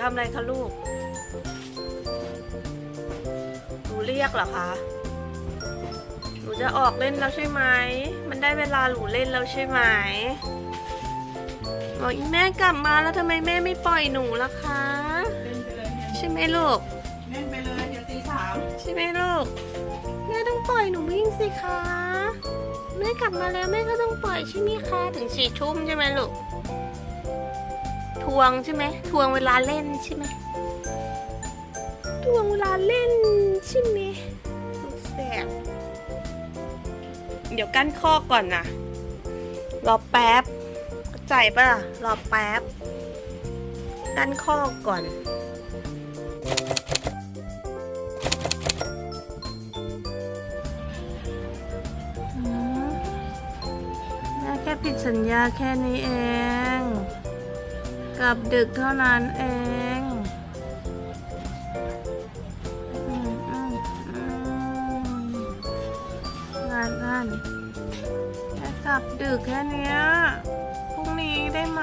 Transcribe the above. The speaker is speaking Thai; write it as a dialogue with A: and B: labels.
A: ทำอะไรคะลูกหนูเรียกเหรอคะหนูจะออกเล่นแล้วใช่ไหม มันได้เวลาหนูเล่นแล้วใช่ไหมบอกอีแม่กลับมาแล้วทำไมแม่ไม่ปล่อยหนูล่ะคะ
B: เล่นไปเลยเนี่ย
A: ใช่ไหมลูก
B: เล่นไปเลยเดี๋ยวตีสาม
A: ใช่ไหมลูก แม่ต้องปล่อยหนูวิ่งสิคะ แม่กลับมาแล้วแม่ก็ต้องปล่อยใช่ไหมคะ ถึงสี่ทุ่มใช่ไหมลูก ทวงใช่ไหมทวงเวลาเล่นใช่ไหมทวงเวลาเล่นใช่ไหมลูกแสบเดี๋ยวกั้นข้อก่อนนะรอแป๊บเข้าใจปะล่ะรอแป๊บกั้นข้อก่อนอืมแม่แค่ผิดสัญญาแค่นี้เอง กลับดึกเท่านั้นเองงานอันแค่กลับดึกแค่นี้พรุ่งนี้ได้ไหม